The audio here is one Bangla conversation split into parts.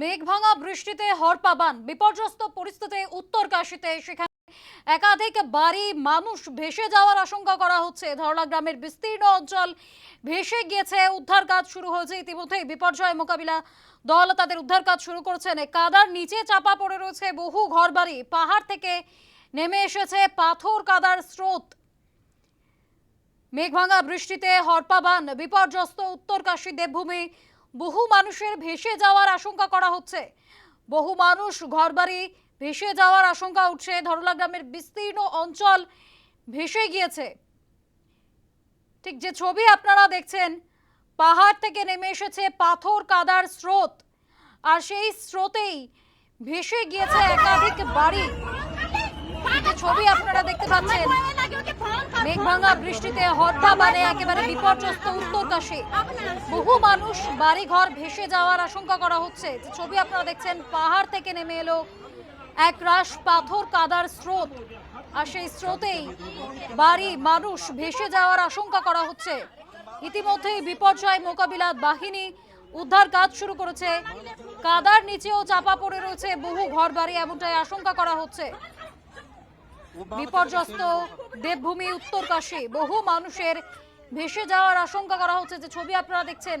মেঘভাঙা বৃষ্টিতে হরপাবান, বিপর্যস্ত পরিস্থিতি উত্তরকাশীতে, সেখানে একাধিক বাড়ি মানুষ ভেসে যাওয়ার আশঙ্কা করা হচ্ছে। ধরলা গ্রামের বিস্তীর্ণ অঞ্চল ভেসে গিয়েছে, উদ্ধার কাজ শুরু হয়েছে। ইতিমধ্যেই বিপর্যয় মোকাবিলা দল তাদের উদ্ধার কাজ শুরু করেছেন কাদার নিচে চাপা পড়ে রয়েছে বহু ঘরবাড়ি। পাহাড় থেকে নেমে এসেছে পাথর কাদার স্রোত। মেঘভাঙা বৃষ্টিতে হরপাবান, বিপর্যস্ত উত্তরকাশী দেবভূমি বহু মানুষের ভেসে যাওয়ার আশঙ্কা করা হচ্ছে। বহু মানুষ ঘরবাড়ি ভেসে যাওয়ার আশঙ্কা উঠছে। ধরলা গ্রামের বিস্তীর্ণ অঞ্চল ভেসে গিয়েছে। ঠিক যে ছবি আপনারা দেখছেন, পাহাড় থেকে নেমে এসেছে পাথর কাদার স্রোত। আর সেই স্রোতেই ভেসে গিয়েছে একাধিক বাড়ি। ছবি আপনারা দেখতে পাচ্ছেন মেঘভাঙা বৃষ্টিতে হরপা মানে একেবারে বিপর্যস্ত উত্তরকাশী বহু মানুষ বাড়ি ঘর ভেসে যাওয়ার আশঙ্কা করা হচ্ছে। ছবি আপনারা দেখছেন, পাহাড় থেকে নেমে এলো এক রাশ পাথর কাদার স্রোত। আর সেই স্রোতেই বাড়ি মানুষ ভেসে যাওয়ার আশঙ্কা করা হচ্ছে। ইতিমধ্যেই বিপর্যয় মোকাবিলা বাহিনী উদ্ধার কাজ শুরু করেছে। কাদার নিচেও চাপা পড়ে রয়েছে বহু ঘর বাড়ি এমনটাই আশঙ্কা করা হচ্ছে। বিপর্যস্ত দেবভূমি উত্তরকাশী। বহু মানুষের ভেসে যাওয়ার আশঙ্কা করা হচ্ছে যে ছবি আপনারা দেখছেন।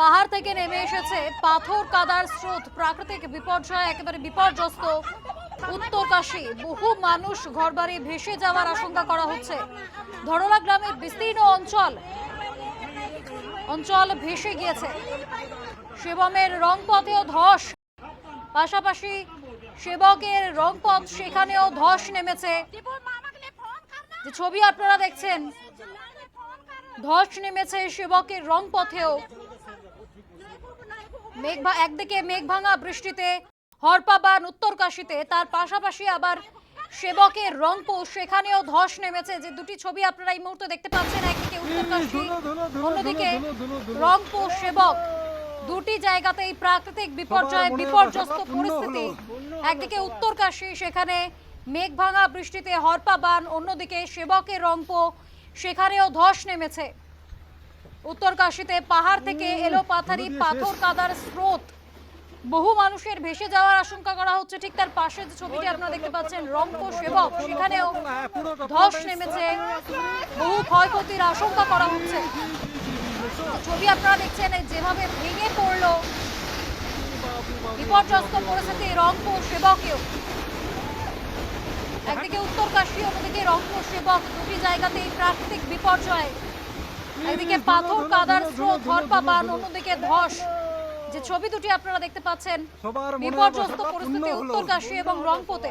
পাহাড় থেকে নেমে এসেছে পাথর কাদার স্রোত, প্রাকৃতিক বিপর্যয়, একেবারে বিপর্যস্ত উত্তরকাশী। বহু মানুষ ঘরবাড়ি ভেসে যাওয়ার আশঙ্কা করা হচ্ছে। ধরলা গ্রামের বিস্তীর্ণ অঞ্চল অঞ্চল ভেসে গিয়েছে। শিবমের রংপথেও ধস। পাশাপাশি সেবকের রংপথ সেখানেও ধস নেমেছে। যে ছবি আপনারা দেখছেন ধস নেমেছে সেবকের রংপথেও। মেঘভা একদিকে মেঘ ভাঙা বৃষ্টিতে হরপাবান উত্তরকাশীতে তার পাশাপাশি আবার সেবকের রংপো সেখানেও ধস নেমেছে। যে দুটি ছবি আপনারা এই মুহূর্তে দেখতে পাচ্ছেন একদিকে উত্তরকাশী অন্যদিকে রংপো সেবক। দুটি জায়গাতেই প্রাকৃতিক বিপর্যয় বিপর্যস্ত পরিস্থিতি। একদিকে উত্তরকাশী সেখানে মেঘ ভাঙা বৃষ্টিতে হরপাবান অন্যদিকে সেবকের রংপো সেখানেও ধস নেমেছে। উত্তরকাশীতে পাহাড় থেকে এলো পাথারি পাথর কাদার স্রোত। বহু মানুষের ভেসে যাওয়ার আশঙ্কা করা হচ্ছে। ঠিক তার পাশে যে ছবিটি আপনারা দেখতে পাচ্ছেন রংপো সেবক সেখানেও ধস নেমেছে। বহু ক্ষয়ক্ষতির আশঙ্কা করা হচ্ছে। ছবি আপনারা দেখছেন যেভাবে ভেঙে পড়ল বিপর্যস্ত পরিস্থিতি রংপুর সেবকেও। একদিকে উত্তরকাশী অন্যদিকে রংপুর সেবক দুটি জায়গাতেই প্রাকৃতিক বিপর্যয়। একদিকে পাথর কাদার স্রোত হরপাবান অন্যদিকে ধস। যে ছবি দুটি আপনারা দেখতে পাচ্ছেন বিপর্যস্ত পরিস্থিতি হলো। উত্তরকাশী এবং রংপুতে